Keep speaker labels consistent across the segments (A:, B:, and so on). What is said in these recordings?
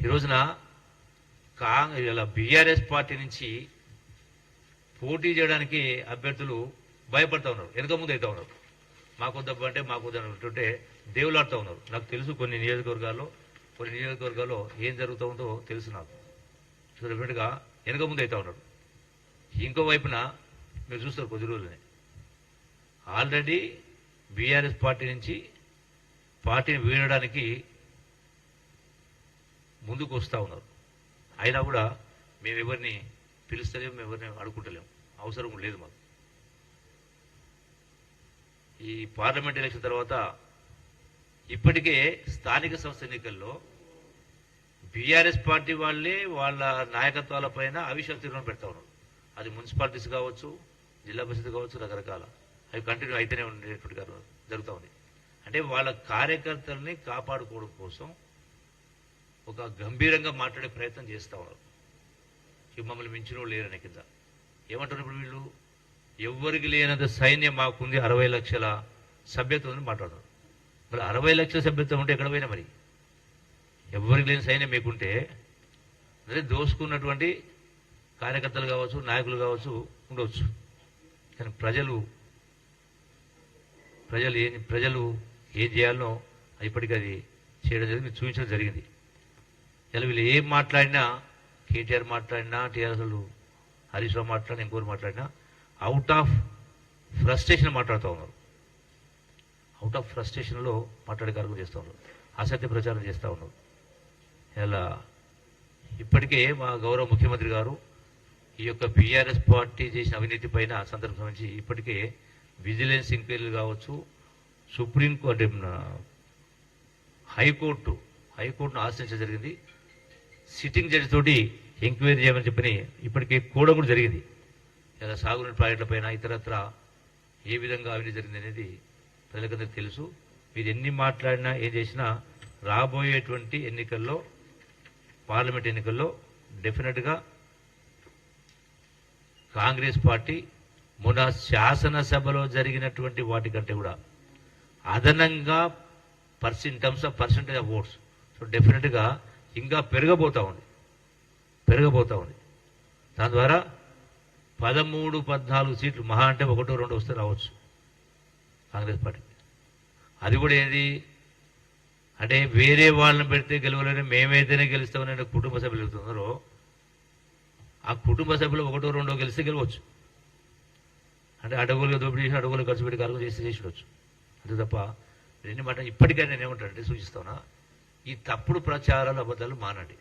A: ఈ రోజున కా ఇలా బీఆర్ఎస్ పార్టీ నుంచి పోటీ చేయడానికి అభ్యర్థులు భయపడతా ఉన్నారు. వెనక ముందు అవుతా ఉన్నారు. మాకు దెబ్బ అంటే మాకు అంటుంటే దేవులాడుతూ ఉన్నారు. నాకు తెలుసు కొన్ని నియోజకవర్గాల్లో కొన్ని నియోజకవర్గాల్లో ఏం జరుగుతూ ఉందో తెలుసు నాకు. సో డెఫినెట్గా వెనక ముందు అవుతా ఉన్నారు. ఇంకో వైపున మీరు చూస్తారు కొద్ది రోజులనే. ఆల్రెడీ బీఆర్ఎస్ పార్టీ నుంచి పార్టీని వీడడానికి ముందుకు వస్తూ ఉన్నారు. అయినా కూడా మేము ఎవరిని పిలుస్తలేము మేము ఎవరిని అడుగుంటలేము అవసరం లేదు మాకు. ఈ పార్లమెంట్ ఎలక్షన్ తర్వాత ఇప్పటికే స్థానిక సంస్థ ఎన్నికల్లో బీఆర్ఎస్ పార్టీ వాళ్ళే వాళ్ళ నాయకత్వాల పైన అవిశ్వాస తీర్మానం పెడతా ఉన్నారు. అది మున్సిపాలిటీస్ కావచ్చు జిల్లా పరిషత్ కావచ్చు రకరకాల. అవి కంటిన్యూ అయితేనే ఉండేటువంటి జరుగుతూ ఉంది. అంటే వాళ్ళ కార్యకర్తల్ని కాపాడుకోవడం కోసం ఒక గంభీరంగా మాట్లాడే ప్రయత్నం చేస్తూ ఉన్నారు మమ్మల్ని మించిన వాళ్ళు లేరనే కింద. ఏమంటారు ఇప్పుడు వీళ్ళు? ఎవ్వరికి లేనంత సైన్యం మాకుంది అరవై లక్షల సభ్యత్వం ఉంది మాట్లాడుతున్నారు. మరి అరవై లక్షల సభ్యత్వం ఉంటే ఎక్కడ పోయినా మరి? ఎవరికి లేని సైన్యం మీకుంటే అదే దోసుకున్నటువంటి కార్యకర్తలు కావచ్చు నాయకులు కావచ్చు ఉండవచ్చు. కానీ ప్రజలు ప్రజలు ఏం ప్రజలు ఏం చేయాలనో ఇప్పటికీ అది చేయడం జరిగింది చూపించడం జరిగింది. ఇలా వీళ్ళు ఏం మాట్లాడినా కేటీఆర్ మాట్లాడినా టీఆర్ఎస్ హరీష్ రావు మాట్లాడినా ఇంకోరు మాట్లాడినా అవుట్ ఆఫ్ ఫ్రస్ట్రేషన్ మాట్లాడుతూ ఉన్నారు. అవుట్ ఆఫ్ ఫ్రస్ట్రేషన్లో మాట్లాడే కార్యక్రమం చేస్తూ ఉన్నారు. అసత్య ప్రచారం చేస్తూ ఉన్నారు. ఇలా ఇప్పటికే మా గౌరవ ముఖ్యమంత్రి గారు ఈ యొక్క బీఆర్ఎస్ పార్టీ చేసిన అవినీతి పైన సందర్భం సంబంధించి ఇప్పటికే విజిలెన్స్ ఎంక్వైరీలు కావచ్చు సుప్రీం కోర్టు హైకోర్టు హైకోర్టును ఆశ్రయించడం జరిగింది. సిట్టింగ్ జడ్జి తోటి ఎంక్వైరీ చేయమని చెప్పని ఇప్పటికే కూడా కూడా జరిగింది. ఇలా సాగునీటి ప్రాజెక్టుల పైన ఇతరత్ర ఏ విధంగా అవినీతి జరిగింది అనేది ప్రజలకందరికీ తెలుసు. మీరు ఎన్ని మాట్లాడినా ఏం చేసినా రాబోయేటువంటి ఎన్నికల్లో పార్లమెంట్ ఎన్నికల్లో డెఫినెట్గా కాంగ్రెస్ పార్టీ మొన్న శాసనసభలో జరిగినటువంటి వాటికంటే కూడా అదనంగా percent in terms of percentage of votes so డెఫినెట్గా ఇంకా పెరగబోతూ ఉంది. పెరగబోతూ ఉంది. దాని ద్వారా పదమూడు పద్నాలుగు సీట్లు మహా అంటే ఒకటో రెండు వస్తే రావచ్చు. కాంగ్రెస్ పార్టీ. అది కూడా ఏది? అంటే వేరే వాళ్ళని పెడితే గెలవలేని మేమైతేనే గెలుస్తామని కుటుంబ సభ్యులు వెళ్తున్నారో ఆ కుటుంబ సభ్యులు ఒకటో రెండో గెలిస్తే గెలవచ్చు. అంటే అడవులు దోపిడీ చేసి అడవులు ఖర్చు పెట్టి కలుగు చేసి చేసి అంతే తప్ప రెండు మాట ఇప్పటికైనా నేను ఏమంటానంటే సూచిస్తానా? ఈ తప్పుడు ప్రచారాలు అబద్ధాలు మానండి.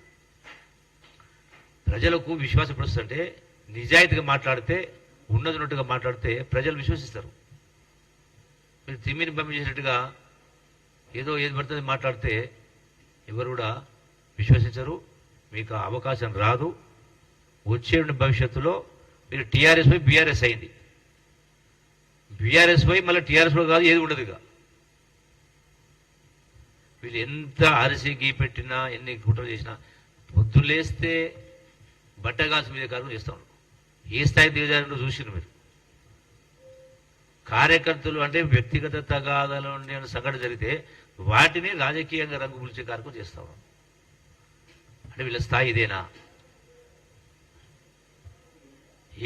A: ప్రజలకు విశ్వాసం నిజాయితీగా మాట్లాడితే ఉన్నదినట్టుగా మాట్లాడితే ప్రజలు విశ్వసిస్తారు. మీరు తిమ్మిని పంపి చేసినట్టుగా ఏదో ఏది పడుతుంది మాట్లాడితే ఎవరు కూడా విశ్వసించరు మీకు అవకాశం రాదు. వచ్చే భవిష్యత్తులో మీరు టీఆర్ఎస్ పోయి బీఆర్ఎస్ అయింది బీఆర్ఎస్ పోయి మళ్ళీ టీఆర్ఎస్లో కాదు ఏది ఉండదు ఇక. వీళ్ళు ఎంత అరిసి గీ పెట్టినా ఎన్ని కుట్రలు చేసినా పొద్దులేస్తే బట్టగాల్సి మీద కార్యక్రమం చేస్తా ఏ స్థాయి దిగజారంలో చూసిరు మీరు. కార్యకర్తలు అంటే వ్యక్తిగత తగాదాలు ఉండే సంఘటన జరిగితే వాటిని రాజకీయంగా రంగు పులిచే కార్యక్రమం చేస్తా. అంటే వీళ్ళ స్థాయి ఇదేనా?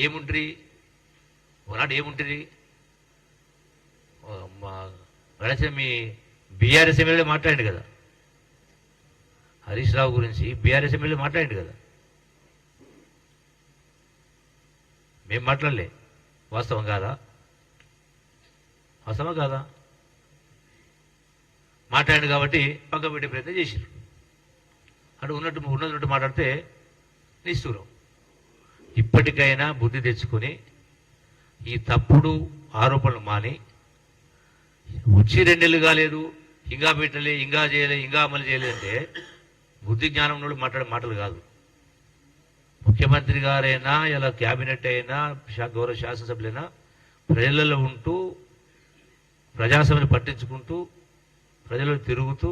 A: ఏముంటుంది ఒకనాడు ఏముంటుంది గణేశ మీ బీఆర్ఎస్ ఎమ్మెల్యే మాట్లాడండి కదా. హరీష్ రావు గురించి బీఆర్ఎస్ ఎమ్మెల్యే మాట్లాడండి కదా. మేము మాట్లాడలే. వాస్తవం కాదా? వాస్తవం కాదా? మాట్లాడండి కాబట్టి పక్క పెట్టే ప్రయత్నం చేసిరు అంటే ఉన్నట్టు ఉన్నట్టు మాట్లాడితే నిష్ఠూరం ఇప్పటికైనా బుద్ధి తెచ్చుకొని ఈ తప్పుడు ఆరోపణలు మాని వచ్చి రెండేళ్ళు కాలేదు ఇంకా పెట్టలే ఇంకా చేయలే ఇంకా అమలు చేయలేదంటే బుద్ధి జ్ఞానం నుండి మాట్లాడే మాటలు కాదు. ముఖ్యమంత్రి గారైనా ఇలా క్యాబినెట్ అయినా గౌరవ శాసనసభ్యులైనా ప్రజలలో ఉంటూ ప్రజాసభని పట్టించుకుంటూ ప్రజలు తిరుగుతూ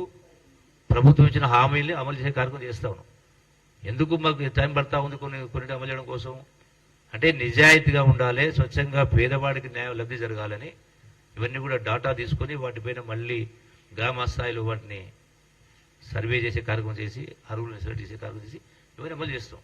A: ప్రభుత్వం ఇచ్చిన హామీల్ని అమలు చేసే కార్యక్రమం చేస్తా ఉన్నాం. ఎందుకు మాకు టైం పడతా ఉంది కొన్ని కొన్ని అమలు చేయడం కోసం? అంటే నిజాయితీగా ఉండాలి స్వచ్ఛంగా పేదవాడికి న్యాయం లబ్ధి జరగాలని ఇవన్నీ కూడా డాటా తీసుకొని వాటిపైన మళ్ళీ గ్రామ స్థాయిలో వాటిని సర్వే చేసే కార్యక్రమం చేసి అరువులను సెలెక్ట్ చేసే కార్యక్రమం చేసి ఇవన్నీ అమలు చేస్తాం.